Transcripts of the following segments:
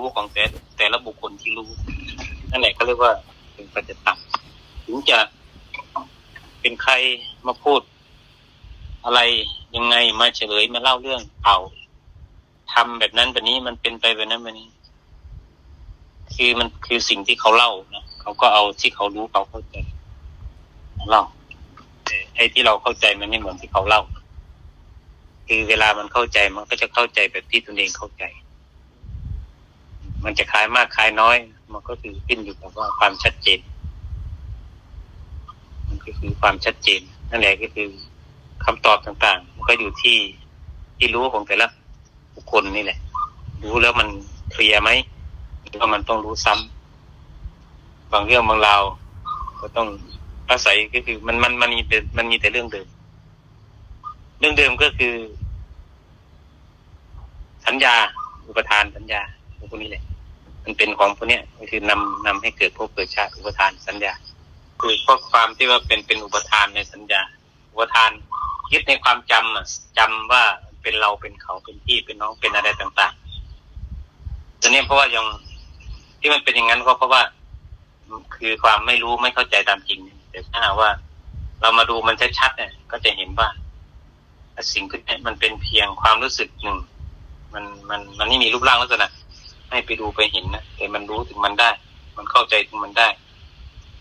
รู้ของแต่แต่ละบุคคลที่รู้ นั่นแหละก็เรียกว่าเป็นปัจจตังถึงจะเป็นใครมาพูด อะไรยังไงมาเฉลยมาเล่าเรื่องเอาทำแบบนั้นแบบนี้มันเป็นไปแบบนั้นแบบนี้ คือมันคือสิ่งที่เขาเล่านะเขาก็เอาที่เขารู้เขาเข้าใจเล่าไอ้ที่เราเข้าใจมันไม่เหมือนที่เขาเล่า คือเวลามันเข้าใจมันก็จะเข้าใจแบบที่ตนเองเข้าใจ มันจะคล้ายมากคล้ายน้อย มันก็คือขึ้นอยู่กับว่าความชัดเจน มันก็คือความชัดเจน นั่นแหละก็คือคำตอบต่างๆ มันก็อยู่ที่ที่รู้ของแต่ละบุคคลนี่แหละ รู้แล้วมันเคลียร์ไหมหรือว่ามันต้องรู้ซ้ำบางเรื่องบางราวก็ต้องอาศัยก็คือ มันมันมันมีแต่มันมีแต่เรื่องเดิม เรื่องเดิมก็คือ สัญญา อุปทานสัญญา พวกนี้แหละมันเป็นของพวกเนี้ยก็คือนำนำให้เกิดภพเกิดชาติอุปทานสัญญาคือข้อความที่ว่าเป็นเป็นอุปทานในสัญญา อุปทานยึดในความจำอะจำว่าเป็นเราเป็นเขาเป็นพี่เป็นน้องเป็นอะไรต่างๆตอนนี้เพราะว่ายังที่มันเป็นอย่างนั้นก็เพราะว่า คือความไม่รู้ไม่เข้าใจตามจริงแต่ถ้าว่า เรามาดูมันชัดๆเนี่ยก็จะเห็นว่าสิ่งที่มันเป็นเพียงความรู้สึกหนึ่ง มันมันมันไม่มีรูปร่างลักษณะ ให้ไปดูไปเห็นนะแต่มันรู้ถึงมันได้ มันเข้าใจถึงมันได้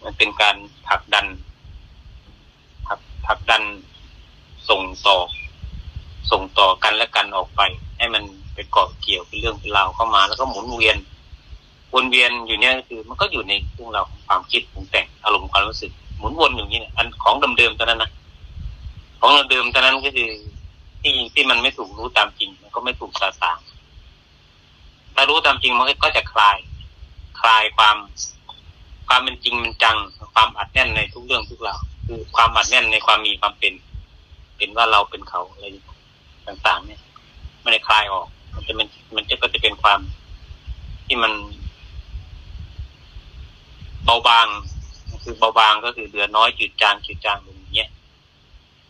มันเป็นการผลักดันผลักผลักดันส่งต่อส่งต่อกันและกันออกไป ให้มันไปเกาะเกี่ยวเป็นเรื่องเป็นราวเข้ามา แล้วก็หมุนเวียนวนเวียนอยู่เนี่ยคือ มันก็อยู่ในเรื่องราวของความคิดปรุงแต่งอารมณ์ความรู้สึกหมุนวนอยู่นี่เนี่ยอันของเดิมๆตอนนั้นนะของเดิมๆตอนนั้นก็คือที่ที่มันไม่ถูกรู้ตามจริง มันก็ไม่ถูกสาสาง ถ้ารู้ตามจริงมันก็จะคลาย คลายความ ความเป็นจริงเป็นจัง ความอัดแน่นในทุกเรื่องทุกราวคือความอัดแน่นในความมีความเป็น เป็นว่าเราเป็นเขาอะไรต่างๆ เนี่ยมันจะคลายออก มันจะมันมันจะก็จะเป็นความที่มันเบาบางคือเบาบางก็คือเหลือน้อยจืดจางจืดจางอย่างเงี้ย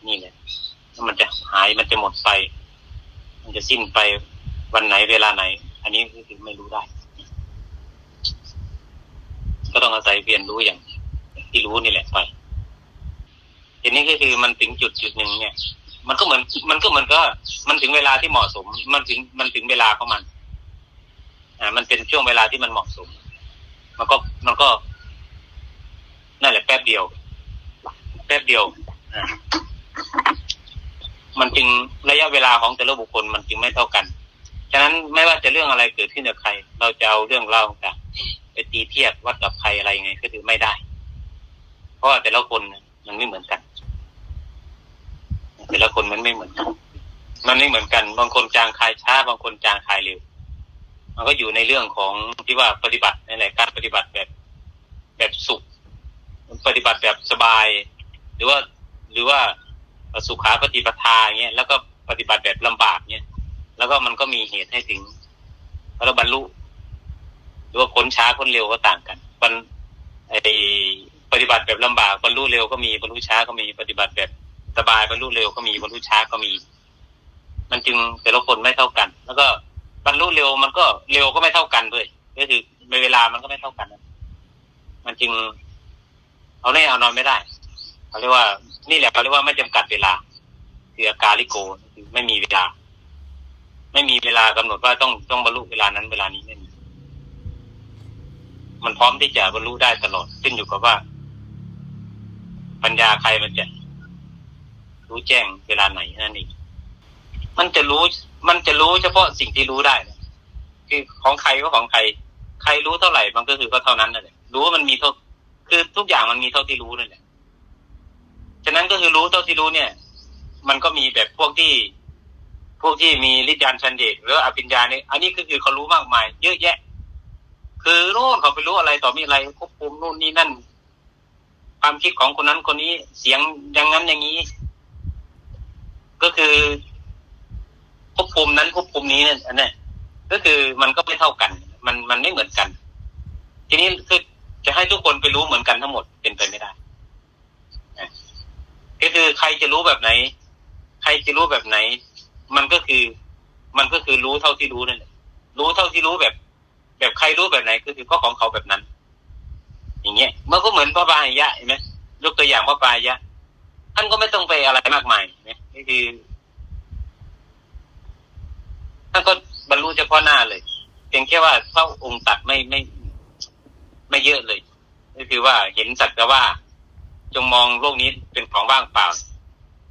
นี่แหละมันจะหายมันจะหมดไป มันจะสิ้นไปวันไหนเวลาไหน อันนี้ก็คือไม่รู้ได้ ก็ต้องอาศัยเรียนรู้อย่างที่รู้นี่แหละไปทีนี้ก็คือมันถึงจุดจุดหนึ่งเนี่ย มันก็เหมือน มันก็เหมือนก็ มันถึงเวลาที่เหมาะสม มันถึงมันถึงเวลาของมัน อ่า มันเป็นช่วงเวลาที่มันเหมาะสม มันก็มันก็นั่นแหละแป๊บเดียว แป๊บเดียวอ่ามันจึงระยะเวลาของแต่ละบุคคลมันจึงไม่เท่ากัน ฉะนั้นไม่ว่าจะเรื่องอะไรเกิดขึ้นกับใคร เราจะเอาเรื่องเล่าต่างไปตีเทียบวัดกับใครอะไรไงก็ถือไม่ได้ เพราะแต่ละคนมันไม่เหมือนกัน แต่ละคนมันไม่เหมือนกัน มันไม่เหมือนกัน บางคนจางคายช้า บางคนจางคายเร็ว มันก็อยู่ในเรื่องของที่ว่าปฏิบัติในหละการปฏิบัติแบบแบบสุข ปฏิบัติแบบสบาย หรือว่าหรือว่าสุขาปฏิปทาเงี้ยแล้วก็ปฏิบัติแบบลำบากเงี้ย แล้วก็มันก็มีเหตุให้ถึงแล้วบรรลุหรือว่าค้นช้าค้นเร็วก็ต่างกันมันไอปฏิบัติแบบลำบากบรรลุเร็วก็มีบรรลุช้าก็มีปฏิบัติแบบสบายบรรลุเร็วก็มีบรรลุช้าก็มี มันจึงแต่ละคนไม่เท่ากัน แล้วก็บรรลุเร็วมันก็เร็วก็ไม่เท่ากันด้วยก็คือในเวลามันก็ไม่เท่ากัน มันจึงเอาแน่เอานอนไม่ได้เขาเรียกว่า นี่แหละเขาเรียกว่าไม่จำกัดเวลา คืออากาลิโกคือไม่มีเวลา ไม่มีเวลากำหนดว่าต้องต้องบรรลุเวลานั้นเวลานี้ไม่มีมันพร้อมที่จะบรรลุได้ตลอดขึ้นอยู่กับว่า ปัญญาใครมันจะ รู้แจ้งเวลาไหนนั่นเองมันจะรู้ มันจะรู้เฉพาะสิ่งที่รู้ได้คือของใครก็ของใคร ใครรู้เท่าไหร่มันก็คือก็เท่านั้นนั่นแหละรู้ว่ามันมีเท่าคือทุกอย่างมันมีเท่าที่รู้นั่นแหละฉะนั้นก็คือรู้เท่าที่รู้เนี่ย มันก็มีแบบพวกที่ พวกที่มีฤทธิ์ยานชันเดชหรืออภิญญาเนี่ยอันนี้ก็คือเขารู้มากมาย เยอะแยะ คือโน่นเขาไปรู้อะไรต่อมีอะไรควบคุมนู่นนี่นั่น ความคิดของคนนั้นคนนี้เสียงอย่างนั้นอย่างนี้ ก็คือควบคุมนั้นควบคุมนี้เนี่ยอันนี้ก็คือมันก็ไม่เท่ากัน มันมันไม่เหมือนกัน ทีนี้คือจะให้ทุกคนไปรู้เหมือนกันทั้งหมดเป็นไปไม่ได้ก็คือใครจะรู้แบบไหน ใครจะรู้แบบไหน มันก็คือ มันก็คือรู้เท่าที่รู้นั่นแหละรู้เท่าที่รู้แบบ แบบใครรู้แบบไหนก็คือก็ของเขาแบบนั้น อย่างเงี้ยมันก็เหมือนพระบายะเห็นไหมยกตัวอย่างพระบายะท่านก็ไม่ต้องไปอะไรมากมายเนี่ยนี่คือท่านก็บรรลุเฉพาะหน้าเลยเพียงแค่ว่าพระองค์ตัดไม่ไม่ ไม่เยอะเลยก็คือว่าเห็นสักแต่ว่า จงมองโลกนี้เป็นของว่างเปล่า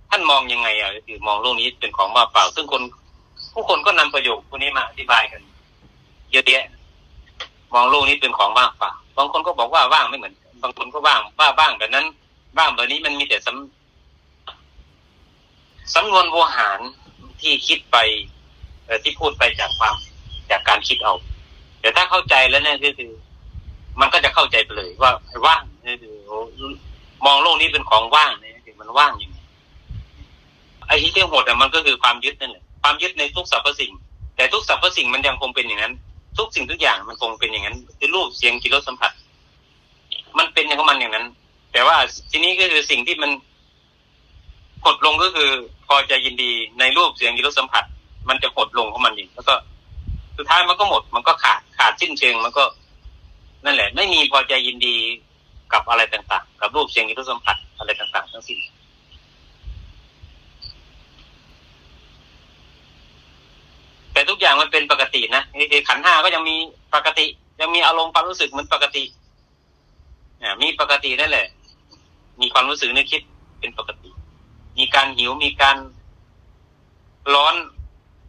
ท่านมองยังไงอะคือมองโลกนี้เป็นของว่างเปล่า ซึ่งคนผู้คนก็นำประโยคพวกนี้มาอธิบายกัน เยอะแยะมองโลกนี้เป็นของว่างเปล่าบางคนก็บอกว่าว่างไม่เหมือน บางคนก็ว่างว่าว่างแบบนั้น ว่างแบบนี้มันมีแต่สำสำนวนโวหารที่คิดไปที่พูดไปจากความจากการคิดเอาแต่ถ้าเข้าใจแล้วเนี่ยก็คือ มันก็จะเข้าใจไปเลยว่าว่างนี่คือมองโลกนี้เป็นของว่างเนี่ยคือมันว่างอยู่ ไอ้ที่เที่ยงหดอะมันก็คือความยึดนั่นแหละความยึดในทุกสรรพสิ่ง แต่ทุกสรรพสิ่งมันยังคงเป็นอย่างนั้น ทุกสิ่งทุกอย่างมันคงเป็นอย่างนั้น คือรูปเสียงกลิ่นรสสัมผัส มันเป็นอย่างของมันอย่างนั้น แต่ว่าทีนี้ก็คือสิ่งที่มันหดลงก็คือพอใจยินดีในรูปเสียงกลิ่นรสสัมผัส มันจะหดลงของมันเองแล้วก็สุดท้ายมันก็หมด มันก็ขาดขาดสิ้นเชิงมันก็ นั่นแหละ ไม่มีพอใจยินดีกับอะไรต่างๆ กับรูปเสียงกลิ่นรสสัมผัสอะไรต่างๆ ทั้งสิ้น แต่ทุกอย่างมันเป็นปกตินะขันห้าก็ยังมีปกติ ยังมีอารมณ์ความรู้สึกเหมือนปกติมีปกตินั่นแหละ มีความรู้สึกนึกคิดเป็นปกติ มีการหิวมีการร้อน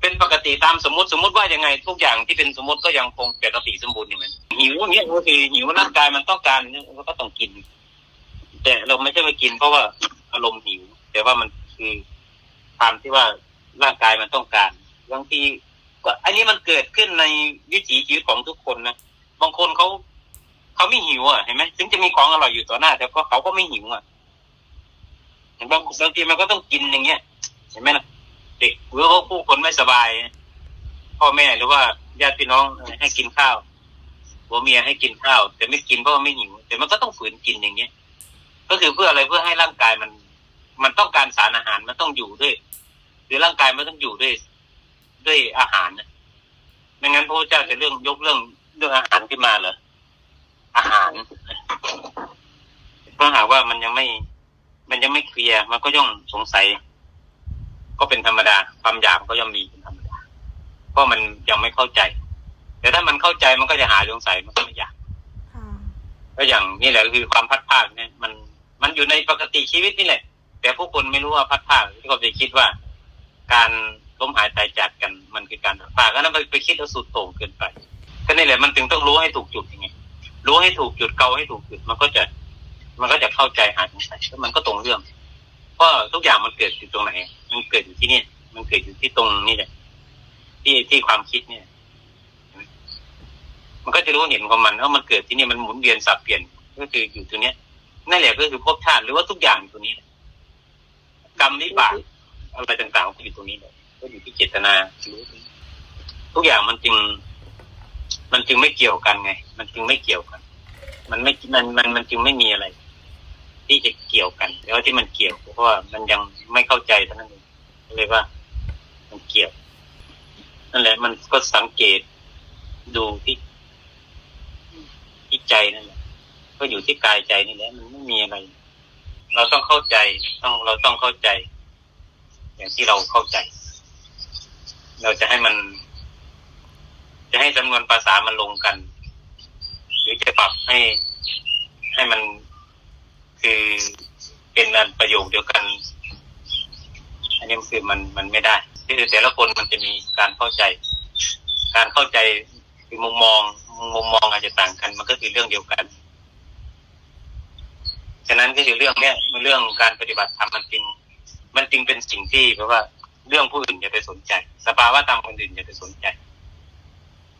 เป็นปกติตามสมมติสมมติว่ายังไง ทุกอย่างที่เป็นสมมติก็ยังคงปกติสมบูรณ์อย่างนั้นหิวเงี้ยก็คือหิวร่างกายมันต้องการมันก็ต้องกิน แต่เราไม่ใช่ไปกิน เพราะว่าอารมณ์หิว แต่ว่ามันคือความที่ว่าร่างกายมันต้องการบางที ก็อันนี้มันเกิดขึ้นในวิถีชีวิตของทุกคนนะบางคนเขาเขาไม่หิวอะเห็นไหมถึงจะมีของอร่อยอยู่ต่อหน้า แต่ก็เขาก็ไม่หิวอะเห็นบางบางทีมันก็ต้องกินอย่างเงี้ยเห็นไหมนะเด็กหรือว่าผู้คนไม่สบาย พ่อแม่หรือว่าญาติพี่น้องให้กินข้าวผัวเมียให้กินข้าว แต่ไม่กินเพราะว่าไม่หิวแต่มันก็ต้องฝืนกินอย่างเงี้ยก็คือเพื่ออะไรเพื่อให้ร่างกายมัน มันต้องการสารอาหารมันต้องอยู่ด้วย หรือร่างกายมันต้องอยู่ด้วย ด้วยอาหารนะไม่งั้นพระพุทธเจ้าจะเรื่องยกเรื่องเรื่องอาหารขึ้นมาเหรออาหารเพราะหากว่ามันยังไม่ มันยังไม่เคลียร์ มันก็ย่อมสงสัย ก็เป็นธรรมดา ความอยากก็ย่อมมีเป็นธรรมดา เพราะมันยังไม่เข้าใจ แต่ถ้ามันเข้าใจมันก็จะหาสงสัยมันก็ไม่อยากค่ะก็อย่างนี่แหละคือความพัดภาคเนี่ยมันมันอยู่ในปกติชีวิตนี่แหละ แต่ผู้คนไม่รู้ว่าพัดภาคที่เขาจะคิดว่า การ ล้มหายตายจากกันมันคือการพัดภาคก็นั้นไปไปคิดเอาสุดโต่งเกินไปก็นี่แหละมันถึงต้องรู้ให้ถูกจุดยังไงรู้ให้ถูกจุดเกาให้ถูกจุดมันก็จะ มันก็จะเข้าใจหายสงสัยแล้วมันก็ตรงเรื่องเพราะทุกอย่างมันเกิดอยู่ตรงไหน มันเกิดอยู่ที่นี่มันเกิดอยู่ที่ตรงนี่แหละที่ที่ความคิดเนี่ย มันก็จะรู้เห็นของมันว่ามันเกิดที่นี่มันหมุนเวียนสับเปลี่ยนก็คืออยู่ตรงเนี้ยนั่นแหละก็คือภพชาติหรือว่าทุกอย่างอยู่ตรงนี้กรรมวิบากอะไรต่างๆก็อยู่ตรงนี้เลย ก็อยู่ที่เจตนาทุกอย่างมันจึง มันจึงไม่เกี่ยวกันไง มันจึงไม่เกี่ยวกัน มันไม่มันมันมันจึงไม่มีอะไร ที่จะเกี่ยวกันแต่ว่าที่มันเกี่ยวเพราะว่ามันยังไม่เข้าใจเท่านั้นเองเลยว่า มันเกี่ยวนั่นแหละ มันก็สังเกตดูที่ที่ใจนั่นแหละก็อยู่ที่กายใจนี่แหละมันไม่มีอะไร เราต้องเข้าใจต้องเราต้องเข้าใจ อย่างที่เราเข้าใจ เราจะให้มัน จะให้จำนวนภาษามันลงกัน หรือจะปรับให้ให้มันคือเป็นอันประโยคเดียวกัน อันนี้คือมันมันไม่ได้คือแต่ละคนมันจะมีการเข้าใจ การเข้าใจคือมุมมองมุมมองอาจจะต่างกัน มันก็คือเรื่องเดียวกัน ฉะนั้นก็คือเรื่องเนี้ยมันเรื่องการปฏิบัติธรรมมันจริง มันจริงเป็นสิ่งที่แปลว่า เรื่องผู้อื่นอย่าไปสนใจ สภาวะธรรมคนอื่นอย่าไปสนใจ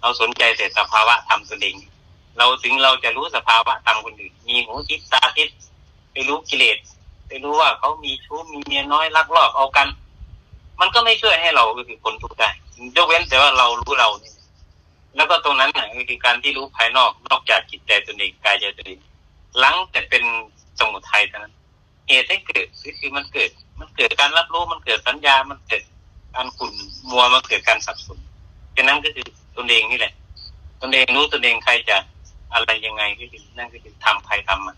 เราสนใจแต่สภาวะธรรมตัวเองเราถึงเราจะรู้สภาวะธรรมคนอื่น มีหูทิพตาทิพไปรู้กิเลสไปรู้ว่าเขามีชู้มีเมียน้อยลักลอบเอากัน มันก็ไม่ช่วยให้เราก็คือคนทุกข์ได้ยกเว้นแต่ว่าเรารู้เราเนี่ยแล้วก็ตรงนั้นน่ะก็คือการที่รู้ภายนอกนอกจากจิตใจตัวเองกายใจตัวเองหลังแต่เป็นสมุทัยเท่านั้น เหตุให้เกิดคือมันเกิด มันเกิดการรับรู้มันเกิดสัญญา มันเกิดการขุ่นมัวมันเกิดการสับสนฉะนั้นก็คือตัวเองนี่แหละตนเองรู้ตนเองใครจะอะไรยังไงก็คือนั่นก็คือทำใครทำมัน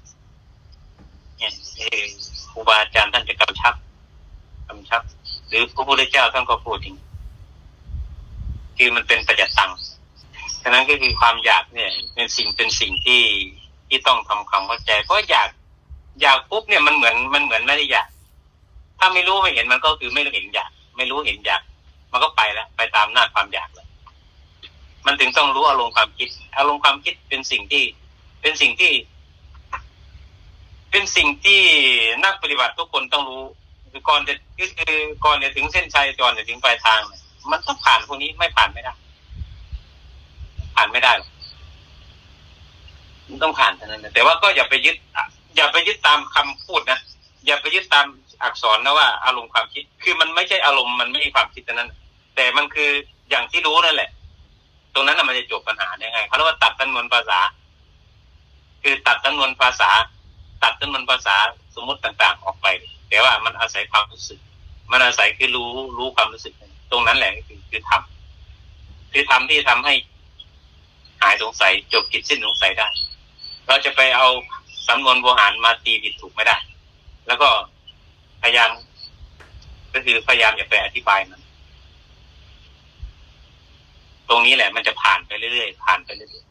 เนี่ยครูบาอาจารย์ท่านจะกำชับกำชับ หรือพระพุทธเจ้าท่านก็พูดถึงคือมันเป็นปัจจตังฉะนั้นก็คือความอยากเนี่ย เป็นสิ่งเป็นสิ่งที่ที่ต้องทำความเข้าใจ เพราะอยาก อยากปุ๊บเนี่ยมันเหมือนมันเหมือนไม่ได้อยาก ถ้าไม่รู้ไม่เห็นมันก็คือไม่รู้เห็นอยาก ไม่รู้เห็นอยาก มันก็ไปแล้วไปตามหน้าความอยากแล้วมันถึงต้องรู้อารมณ์ความคิด อารมณ์ความคิดเป็นสิ่งที่ เป็นสิ่งที่ เป็นสิ่งที่นักปฏิบัติทุกคนต้องรู้คือก่อนจะคือก่อนจะถึงเส้นชัยก่อนจะถึงปลายทาง มันต้องผ่านพวกนี้ไม่ผ่านไม่ได้ ผ่านไม่ได้ มันต้องผ่านเท่านั้นนะแต่ว่าก็อย่าไปยึด อย่าไปยึดตามคำพูดนะอย่าไปยึดตามอักษรนะว่าอารมณ์ความคิด คือมันไม่ใช่อารมณ์มันไม่ใช่ความคิดเท่นั้น แต่มันคืออย่างที่รู้นั่นแหละ ตรงนั้นน่ะมันจะจบปัญหาได้ไงเขาเรียกว่าตัดจำนวนภาษา คือตัดจำนวนภาษา ตัดจำนวนภาษาสมมติต่างๆ ออกไป แต่ว่ามันอาศัยความรู้สึก มันอาศัยคือรู้รู้ความรู้สึก ตรงนั้นแหละคือคือทำคือทำที่ทำให้หายสงสัยจบกิจสิ้นสงสัยได้ เราจะไปเอา สำนวนโบราณมาตีผิดถูกไม่ได้ แล้วก็พยายาม ก็คือพยายามอย่าไปอธิบายมัน ตรงนี้แหละ มันจะผ่านไปเรื่อยๆผ่านไปเรื่อย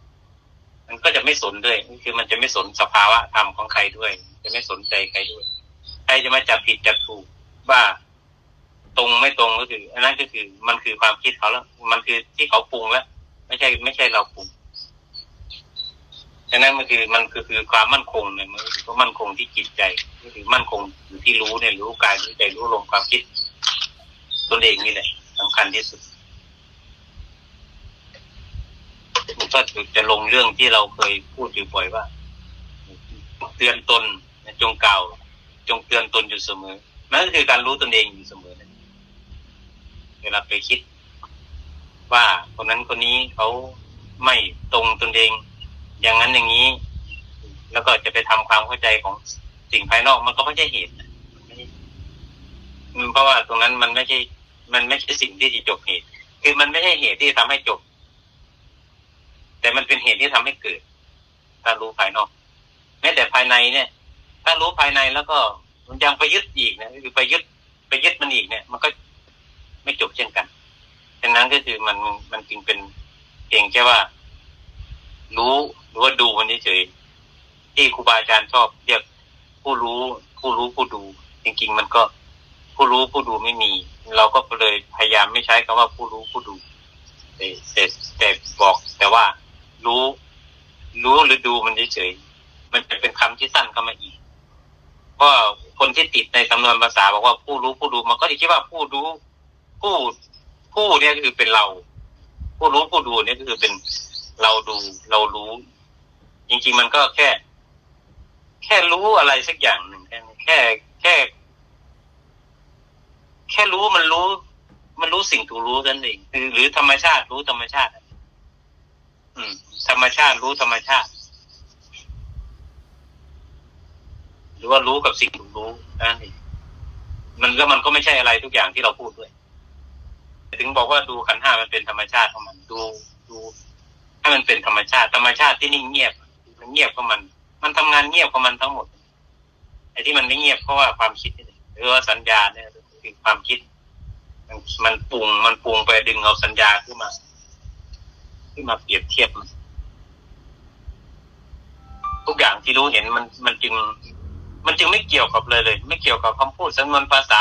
ๆมันก็จะไม่สนด้วยคือมันจะไม่สนสภาวะธรรมของใครด้วย จะไม่สนใจใครด้วยใครจะมาจับผิดจับถูกว่าตรงไม่ตรงก็คืออันนั้นก็คือ มันคือความคิดเขาแล้ว มันคือที่เขาปรุงแล้ว ไม่ใช่ ไม่ใช่เราปรุงะนั้นมันคือมันคือคือความมั่นคงเนี่ยมันก็มั่นคงที่จิตใจคือมั่นคงอยู่ที่รู้เนี่ยรู้กายรู้ใจรู้ลมความคิดตัวเองนี่แหละสำคัญที่สุดมันก็จะลงเรื่องที่เราเคยพูดอยู่บ่อยว่า เตือนตนจงกล่าว จงเตือนตนอยู่เสมอนั่นก็คือการรู้ตนเองอยู่เสมอนะเวลาไปคิด ว่าคนนั้นคนนี้เขาไม่ตรงตนเอง อย่างนั้นอย่างนี้ แล้วก็จะไปทำความเข้าใจของสิ่งภายนอกมันก็ไม่ใช่เหตุเพราะว่าตรงนั้นมันไม่ใช่ มันไม่ใช่สิ่งที่จะจบเหตุ คือมันไม่ใช่เหตุที่ทำให้จบ แต่มันเป็นเหตุที่ทำให้เกิด ถ้ารู้ภายนอก แม้แต่ภายในเนี่ย ถ้ารู้ภายในแล้วก็มันยังไปยึดอีกนะคือไปยึดไปยึดมันอีกเนี่ย มันก็ไม่จบเช่นกันฉะนั้นก็คือมันมันจึงเป็นเพียงแค่ว่า รู้หรือว่าดูมันเฉยๆที่ครูบาอาจารย์ชอบเรียกผู้รู้ ผู้รู้ผู้ดู จริง ๆ มันก็ผู้รู้ผู้ดูไม่มี เราก็เลยพยายามไม่ใช้คำว่าผู้รู้ผู้ดูแต่แต่แตบอก แต่ว่า รู้ รู้หรือดูมันเฉยมันจะเป็นคำที่สั้นเข้ามาอีกเพราะคนที่ติดในสำนวนภาษาบอกว่าผู้รู้ผู้ดูมันก็จะคิดว่าผู้รู้ผู้ผู้เนี่ยก็คือเป็นเรา ผู้รู้ผู้ดูเนี่ยก็คือเป็น เราดูเรารู้ จริง ๆ มันก็แค่ แค่รู้อะไรสักอย่างหนึ่งแค่แค่แค่ แค่รู้มันรู้ มันรู้สิ่งถูกรู้นั่นเองคือหรือธรรมชาติรู้ธรรมชาติ อืม ธรรมชาติรู้ธรรมชาติ หรือว่ารู้กับสิ่งถูกรู้นั่นเองมันก็มันก็ไม่ใช่อะไรทุกอย่างที่เราพูดด้วย ถึงบอกว่าดูขันห้ามันเป็นธรรมชาติของมัน ดูดู ให้มันเป็นธรรมชาติ ธรรมชาติที่นิ่งเงียบ มันเงียบของมัน มันทำงานเงียบของมันทั้งหมดไอ้ที่มันไม่เงียบเพราะว่าความคิดหรือว่าสัญญาเนี่ยคือความคิด มันมันปรุงมันปรุงไปดึงเอาสัญญาขึ้นมาขึ้นมาเปรียบเทียบมันทุกอย่างที่รู้เห็นมันมันจึง มันจึงไม่เกี่ยวกับเลยเลย ไม่เกี่ยวกับคำพูดสำนวนภาษา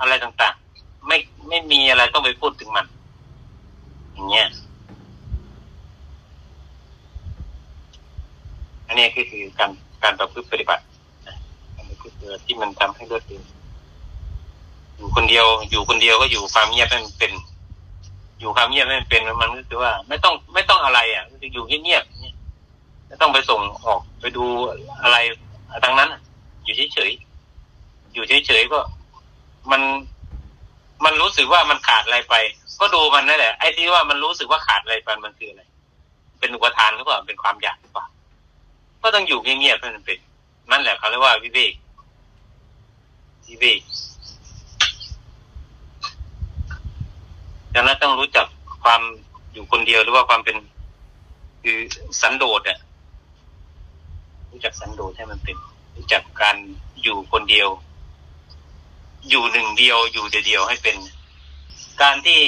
อะไรต่าง ๆ ไม่ไม่มีอะไรต้องไปพูดถึงมัน อย่างเงี้ย อันนี้คือคือการการประพฤติปฏิบัตินะการพฤติปฏิบัติที่มันทำให้รวดเร็วอยู่คนเดียว อยู่คนเดียวก็อยู่ความเงียบให้มันเป็น อยู่ความเงียบให้มันเป็นมันก็คือว่า ไม่ต้องไม่ต้องอะไร อะคืออยู่เงียบๆไม่ต้องไปส่งออกไปดูอะไรทั้งนั้นอะอยู่เฉยๆอยู่เฉยๆก็ มันมันรู้สึกว่ามันขาดอะไรไป ก็ดูมันนั่นแหละไอ้ที่ว่ามันรู้สึกว่าขาดอะไรไปมันคืออะไร เป็นอุปทานหรือเปล่าเป็นความอยากหรือเปล่า ก็ต้องอยู่เงียบๆให้มันเป็นนั่นแหละเขาเรียกว่าวิเวกวิเวกดังนั้นต้องรู้จักความอยู่คนเดียวหรือว่าความเป็น คือสันโดษอะรู้จักสันโดษให้มันเป็น รู้จักการอยู่คนเดียว อยู่หนึ่งเดียวอยู่เดียวให้เป็น การที่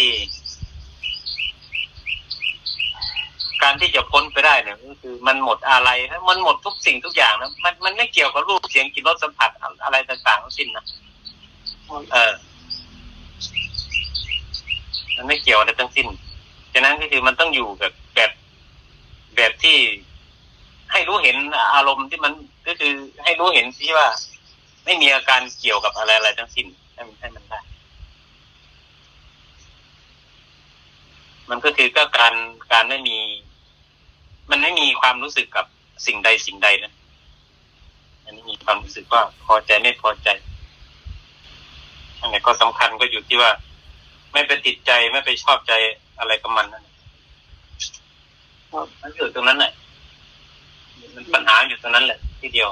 การที่จะพ้นไปได้เนี่ยก็คือมันหมดอะไรนะมันหมดทุกสิ่งทุกอย่างนะมันมันไม่เกี่ยวกับรูปเสียงกลิ่นรสสัมผัสอะไรต่างๆทั้งสิ้นนะเออ มันไม่เกี่ยวอะไรทั้งสิ้นฉะนั้นก็คือมันต้องอยู่แบบแบบแบบที่ให้รู้เห็นอารมณ์ที่มันก็คือให้รู้เห็นที่ว่า ไม่มีอาการเกี่ยวกับอะไรอะไรทั้งสิ้นให้มันให้มันได้ มันก็คือก็การการไม่มี มันไม่มีความรู้สึกกับสิ่งใดสิ่งใดนะมันไม่มีความรู้สึกว่าพอใจไม่พอใจอันไหนก็สำคัญก็อยู่ที่ว่า ไม่ไปติดใจไม่ไปชอบใจอะไรกับมันนั่นมันอยู่ตรงนั้นแหละมันปัญหาอยู่ตรงนั้นแหละ ที่เดียว